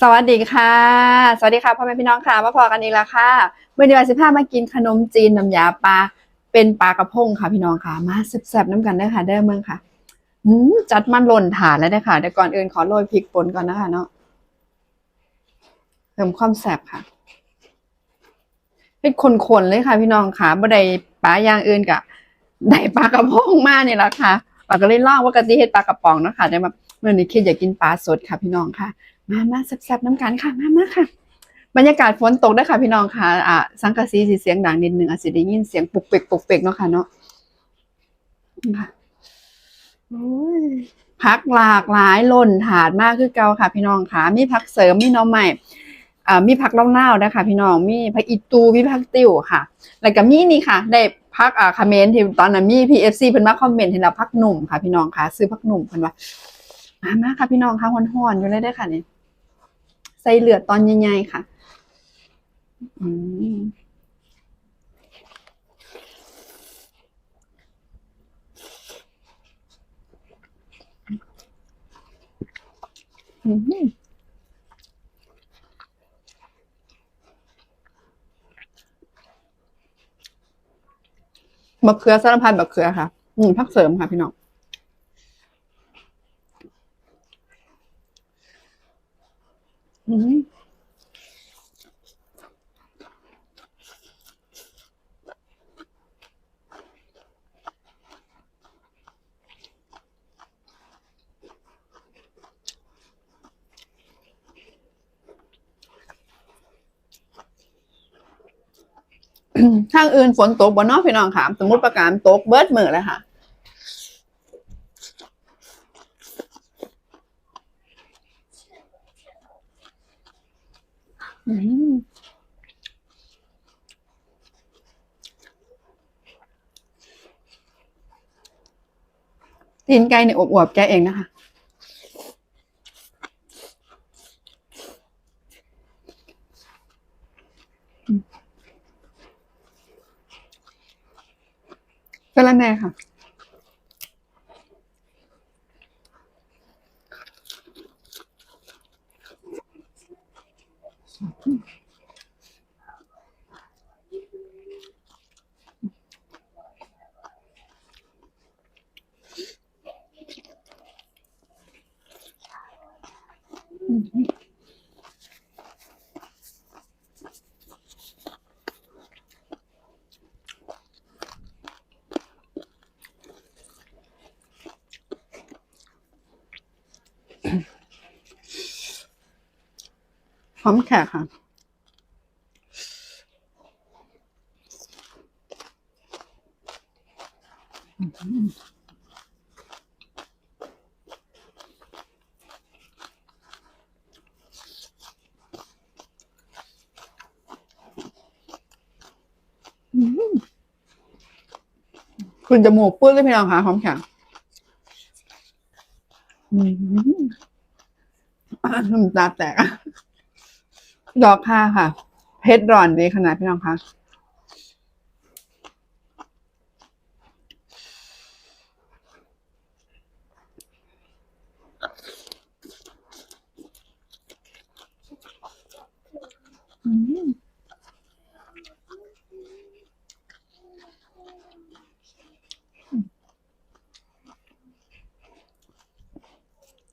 สวัสดีค่ะ สวัสดีค่ะพ่อแม่พี่น้องค่ะ มาพอกันอีกแล้วค่ะเมื่อเดือนสิบห้ามากินขนมจีนน้ำยาปลาเป็นปลากระพงค่ะพี่น้องค่ะ มาแซ่บๆน้ำกันได้ค่ะได้เมืองค่ะอืมจัดมันหล่นถาดแล้วได้ค่ะแต่ก่อนอื่นขอโรยพริกป่นก่อนนะคะเนาะเติมความแซ่บค่ะ เป็นคนๆเลยค่ะ พี่น้องค่ะบ่ได้ปลาอย่างอื่นกะได้ปลากระพงมานี่แหละค่ะปลาก็เลยลองว่ากะทิเฮ็ดปลากระป๋องเนาะค่ะแต่ว่าเมื่อนี้คิดอยากกินปลาสดค่ะ พี่น้องค่ะ มามาแซ่บๆน้ำกันค่ะมามาค่ะ บรรยากาศฝนตกได้ค่ะ พี่น้องค่ะอ่าสังกะสีสิเสียงดังนิดนึงอาจจะได้ยินเสียงปุกเปกปุกเปกเนาะค่ะเนาะค่ะพักหลากหลายล่นถาดมากคือเก่าค่ะ พี่น้องค่ะมีพักเสริมมีน้องใหม่ มีผักเล่าเน่านะคะพี่น้องมีผักอีตูมีผักติ้วค่ะ แล้วก็มีนี่ค่ะ ได้พักอ่าคอมเมนต์ที่ตอนนั้นมีพีเอฟซีเพิ่นมาคอมเมนต์ให้เราพักหนุ่มค่ะพี่น้องค่ะ ซื้อพักหนุ่มเพิ่นว่ามามาค่ะพี่น้องค่ะฮ้อนๆอยู่เลยได้ค่ะเนี่ยใส่เหลือตอนใหญ่ๆค่ะ อืมอืม มะเขือสารพัดมะเขือค่ะ อืมพักเสริมค่ะพี่น้องอืม ทางอื่นฝนตกบ่นอกพี่น้องค่ะสมมติประการตกเบิดมือเลยค่ะอืมตีนไก่เนี่ยอวบๆแกเองนะคะ ก็แล้วแน่ค่ะพร้ อมแขกค่ะ คุณจมูกปื้นเลยพี่น้องค่ะหอมแข็งอืมอะน้ำตาแตกอะ ดอกค่ะค่ะเพชรร้อนดีขนาดพี่น้องคะ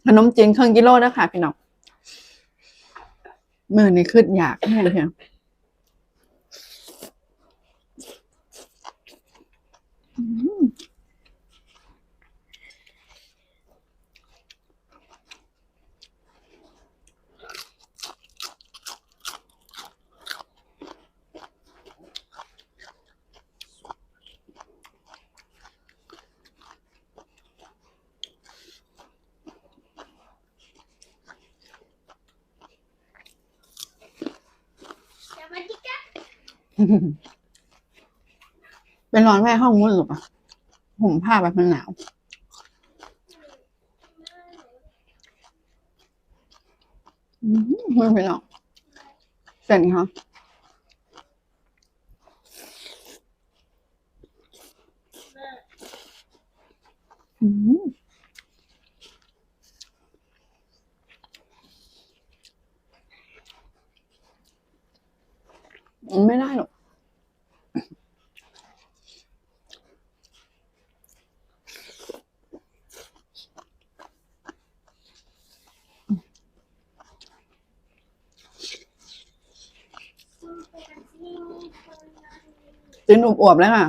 ขนมจีนครึ่งกิโลนะคะพี่น้อง มื่อนี้ขึ้นอยากแน่เลยค่ เป็นร้อนแม่ห้องมืดหรือะห่มผ้าไปมันหนาวไม่เป็นหรอกเป็นค่ะ嗯。Mm. มันไม่ได้หรอกจินอวบๆเลยค่ะ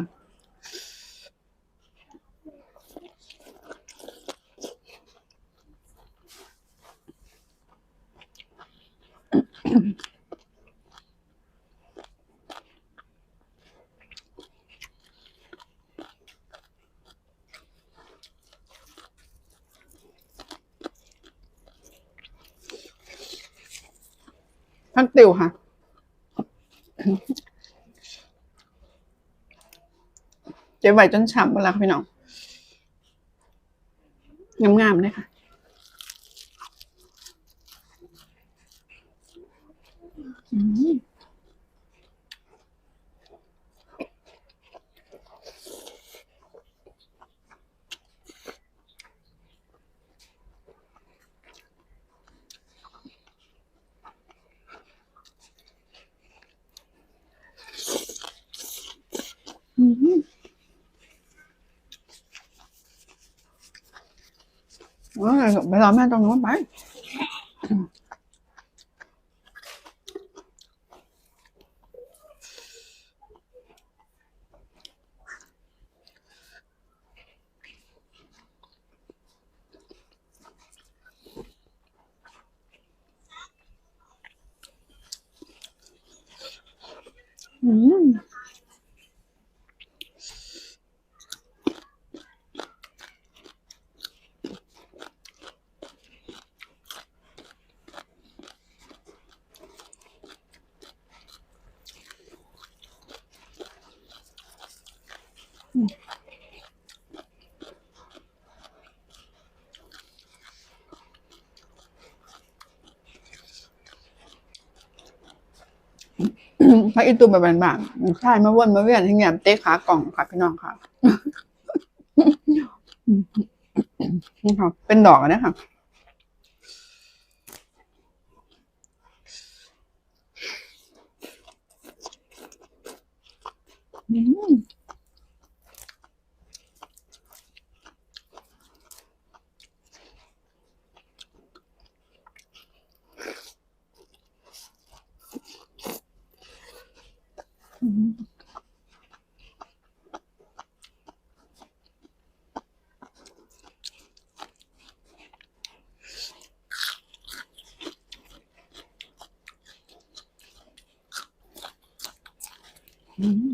พักติวค่ะ เก็บไว้จนฉ่ำหมดแล้วค่ะพี่น้องงามๆเลยค่ะอืมอืม โอ้ยไปรอ พระอินตูแบบบางๆใช่มาวนมาเวียนที่เงียบเตะขากล่องค่ะพี่น้องค่ะนี่ค่ะ เป็นดอกนะคะอืมอืมอืม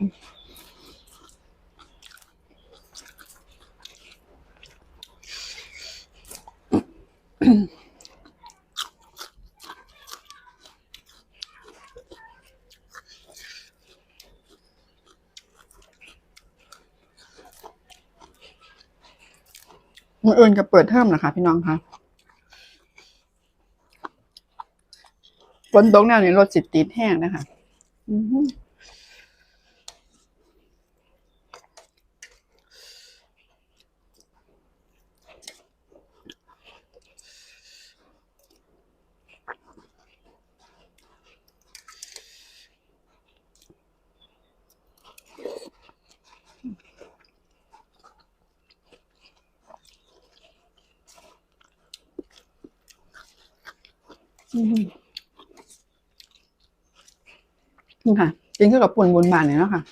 มืออื่นจะเปิดเทอมนะคะ พี่น้องคะฝนตกแนวนี้รถสิติดแห้งนะคะ อือื นี่ค่ะกินเข้ากับปุ่นบนบานเลยนะค่ะ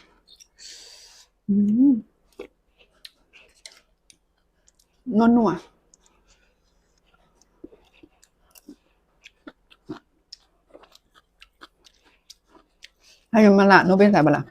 นวลนัวให้มันมาละโนเป็นสายบละ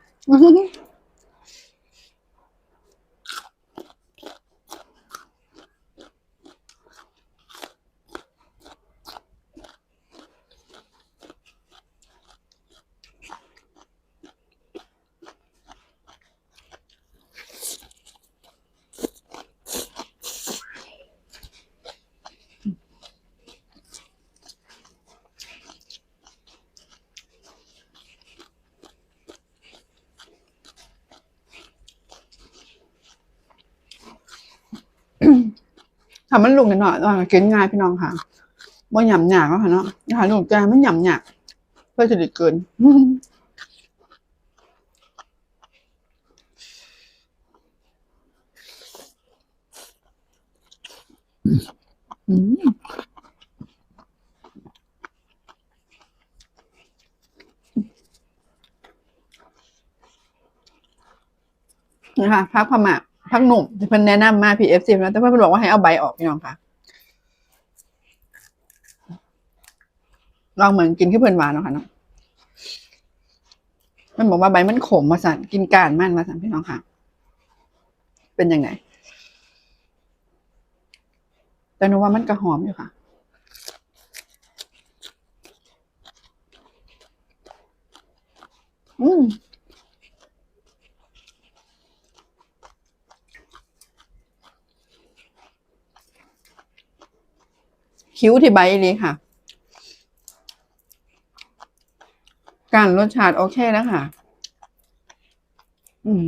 ทำมันลุกหน่อยว่ากินง่ายพี่น้องค่ะบ่หยำหยากแล้วค่ะเนาะอาหารลูกแกมันหยำหยากเพื่อจะด้เกินอืมนี่ค่ะพักพม่า พักหนุ่มที่เพิ่นแนะนำมา PFC แล้วแต่เพิ่นบอกว่าให้เอาใบออกพี่น้องค่ะลองเหมือนกินที่เพิ่นหวานเนาะค่ะเนาะมันบอกว่าใบมันขมมาสั่นกินการมันมาสั่นพี่น้องค่ะ เป็นยังไงแต่หนูว่ามันกระหอมอยู่ค่ะอืม คิ้วที่ใบเลยค่ะ การรสชาติโอเคแล้วค่ะ อืม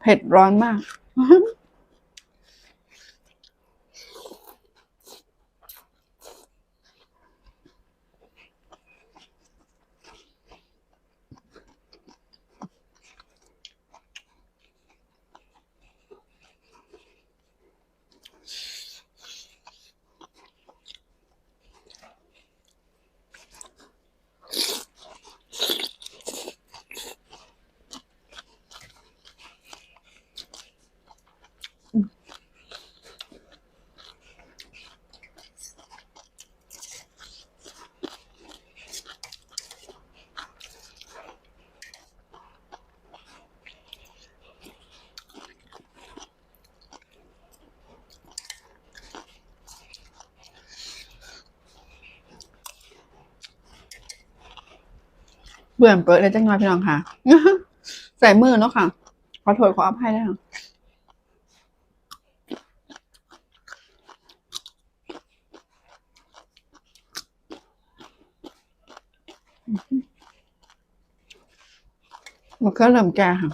เผ็ดร้อนมาก เบื่อเปิดเลยจังเลยพี่น้องค่ะ ใส่มือเนาะค่ะ ขอโทษขออภัยด้วยค่ะมันก็เริ่มแก่ค่ะ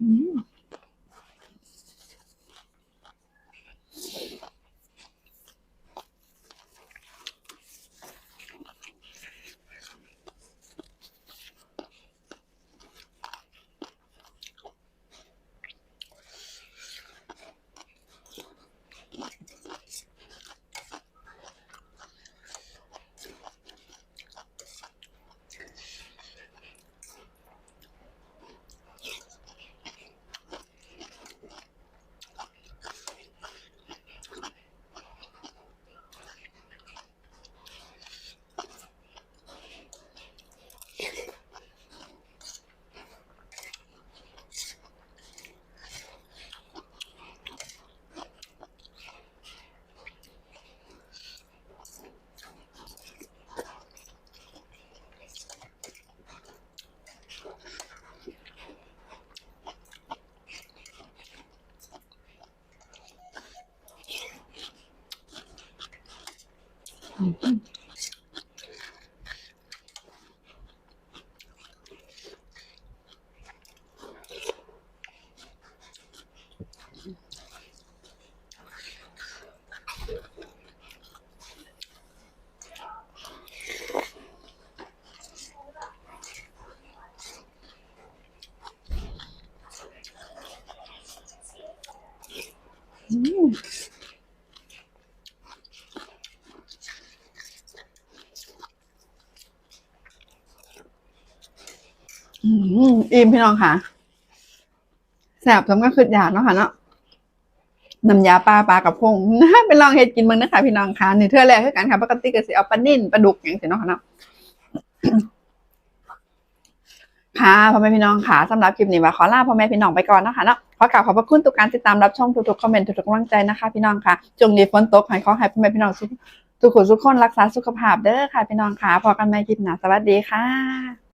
อืม อืม อิ่มพี่น้องค่ะแสบสำก็คืออยากเนาะค่ะเนาะน้ำยาปลาปลากระพงนะไปลองเฮ็ดกินมึงนะคะพี่น้องค่ะนี่เทื่อแรกคือกันค่ะปกติก็สิเอาปลานิ่นปลาดุกอย่างสิเนาะค่ะเนาะค่ะพ่อแม่พี่น้องค่ะสำหรับคลิปนี้ว่าขอลาพ่อแม่พี่น้องไปก่อนนะคะเนาะขอกราบขอบพระคุณทุกการติดตามรับชมทุกๆคอมเมนต์ทุกๆกำลังใจนะคะ พี่น้องค่ะจงนี้ฝนตกให้ขอให้พ่อแม่พี่น้องทุกทุกคนทุกคนรักษาสุขภาพเด้อค่ะพี่น้องค่ะพอกันใหม่คลิปหน้าสวัสดีค่ะ